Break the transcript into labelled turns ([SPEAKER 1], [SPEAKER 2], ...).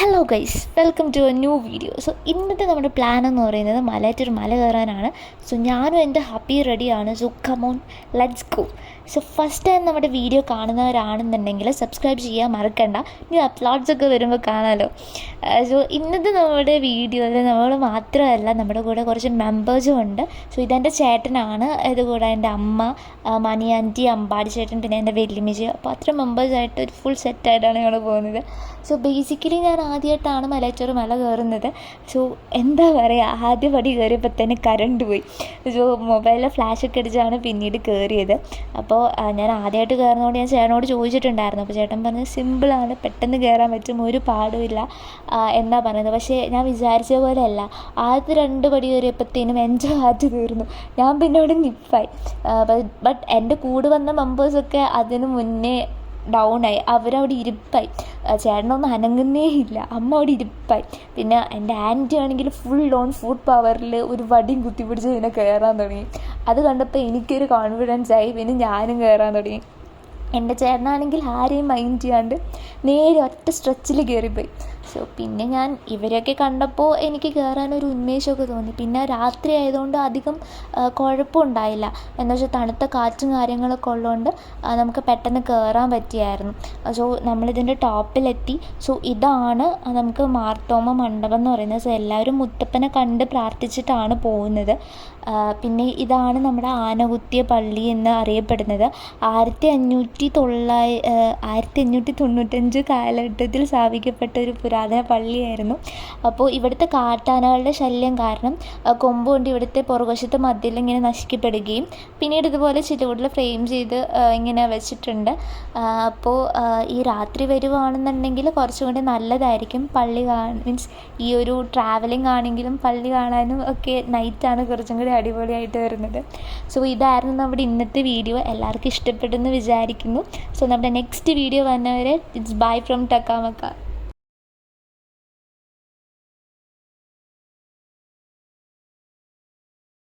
[SPEAKER 1] Hello guys welcome to a new video so ഇന്നത്തെ നമ്മുടെ plan എന്ന് പറയുന്നത് മലയാറ്റൊരു മല കയറാനാണ്. സോ ഞാനും എന്റെ ഹാപ്പി റെഡിയാണ്. So come on let's go so first time നമ്മുടെ വീഡിയോ കാണുന്നവരാണെന്നുണ്ടെങ്കിൽ സബ്സ്ക്രൈബ് ചെയ്യാൻ മറക്കണ്ട. ഇനി അപ്ലോഡ്സ് ഒക്കെ വരുമ്പോൾ കാണാമല്ലോ സോ ഇന്നത്തെ നമ്മുടെ വീഡിയോയിൽ നമ്മൾ മാത്രമല്ല നമ്മുടെ കൂടെ കുറച്ച് മെമ്പേഴ്സും ഉണ്ട്. സോ ഇതെന്റെ ചേട്ടനാണ്. ഇതുകൂടെ എന്റെ അമ്മ ആ, മണി ആന്റി അമ്പാടി ചേട്ടൻ പിന്നെ എന്റെ വെല്ലുമിജി അപ്പോൾ അത്ര മെമ്പേഴ്സായിട്ട് ഒരു ഫുൾ സെറ്റായിട്ടാണ് ഞങ്ങൾ പോകുന്നത്. സോ ബേസിക്കലി ഞാൻ ആദ്യമായിട്ടാണ് മലയാറ്റൂർ മല കയറുന്നത്. സോ എന്താ പറയുക ആദ്യ പടി കയറിയപ്പോൾ തന്നെ കറണ്ട് പോയി. സോ മൊബൈലിൽ ഫ്ലാഷ് ഒക്കെ അടിച്ചാണ് പിന്നീട് കയറിയത്. അപ്പോൾ ഞാൻ ആദ്യമായിട്ട് കയറുന്നതുകൊണ്ട് ഞാൻ ചേട്ടനോട് ചോദിച്ചിട്ടുണ്ടായിരുന്നു. അപ്പോൾ ചേട്ടൻ പറഞ്ഞത് സിമ്പിളാണ് പെട്ടെന്ന് കയറാൻ പറ്റും ഒരു പാടുമില്ല എന്നാ പറയുന്നത്. പക്ഷേ ഞാൻ വിചാരിച്ച പോലെയല്ല ആദ്യത്തെ രണ്ട് പടി കയറിയപ്പോഴത്തേനും എന്റെ കാറ്റ് തീർന്നു. ഞാൻ പിന്നെ നിപ്പായി. ബട്ട് എന്റെ കൂടെ വന്ന മെമ്പേഴ്സൊക്കെ അതിന് മുന്നേ ഡൗൺ ആയി. അവരവിടെ ഇരിപ്പായി. ചേട്ടനൊന്നും അനങ്ങുന്നേ ഇല്ല. അമ്മ അവിടെ ഇരിപ്പായി. പിന്നെ എന്റെ ആന്റി ആണെങ്കിൽ ഫുൾ ഓൺ ഫുഡ് പവറിൽ ഒരു വടിയും കുത്തിപ്പിടിച്ച് പിന്നെ കയറാൻ തുടങ്ങി. അത് കണ്ടപ്പോൾ എനിക്കൊരു കോൺഫിഡൻസ് ആയി. പിന്നെ ഞാനും കയറാൻ തുടങ്ങി. എന്റെ ചേട്ടനാണെങ്കിൽ ആരെയും മൈൻഡ് ചെയ്യാണ്ട് നേരെ ഒറ്റ സ്ട്രെച്ചിൽ കയറിപ്പോയി സോ പിന്നെ ഞാൻ ഇവരെയൊക്കെ കണ്ടപ്പോൾ എനിക്ക് കയറാനൊരു ഉന്മേഷമൊക്കെ തോന്നി. പിന്നെ രാത്രി ആയതുകൊണ്ട് അധികം കുഴപ്പമുണ്ടായില്ല എന്താ വെച്ചാൽ തണുത്ത കാറ്റും കാര്യങ്ങളൊക്കെ ഉള്ളതുകൊണ്ട് നമുക്ക് പെട്ടെന്ന് കയറാൻ പറ്റിയായിരുന്നു. സോ നമ്മളിതിന്റെ ടോപ്പിലെത്തി. സോ ഇതാണ് നമുക്ക് മാർത്തോമ മണ്ഡപം എന്ന് പറയുന്നത്. സോ എല്ലാവരും മുത്തപ്പനെ കണ്ട് പ്രാർത്ഥിച്ചിട്ടാണ് പോകുന്നത്. പിന്നെ ഇതാണ് നമ്മുടെ ആനകുത്തിയ പള്ളി എന്ന് അറിയപ്പെടുന്നത്. ആയിരത്തി അഞ്ഞൂറ്റി തൊള്ളായി ആയിരത്തി അഞ്ഞൂറ്റി തൊണ്ണൂറ്റഞ്ച് കാലഘട്ടത്തിൽ സ്ഥാപിക്കപ്പെട്ട ഒരു പുരാതന പള്ളിയായിരുന്നു. അപ്പോൾ ഇവിടുത്തെ കാട്ടാനകളുടെ ശല്യം കാരണം കൊമ്പ് കൊണ്ട് ഇവിടുത്തെ പുറകുവശത്തെ മതിൽ ഇങ്ങനെ നശിക്കപ്പെടുകയും പിന്നീട് ഇതുപോലെ ചിലൂടിൽ ഫ്രെയിം ചെയ്ത് ഇങ്ങനെ വെച്ചിട്ടുണ്ട്. അപ്പോൾ ഈ രാത്രി വരുവാണെന്നുണ്ടെങ്കിൽ കുറച്ചും കൂടി നല്ലതായിരിക്കും. പള്ളി കാ മീൻസ് ഈ ഒരു ട്രാവലിംഗ് ആണെങ്കിലും പള്ളി കാണാനും ഒക്കെ നൈറ്റാണ് കുറച്ചും കൂടി അടിപൊളിയായിട്ട് വരുന്നത്. സോ ഇതായിരുന്നു നമ്മുടെ ഇന്നത്തെ വീഡിയോ എല്ലാവർക്കും ഇഷ്ടപ്പെട്ടെന്ന് വിചാരിക്കുന്നു. സോ നമ്മുടെ നെക്സ്റ്റ് വീഡിയോ വന്നവരെ ഇറ്റ്സ് ബൈ ഫ്രം ടക്കാമക്ക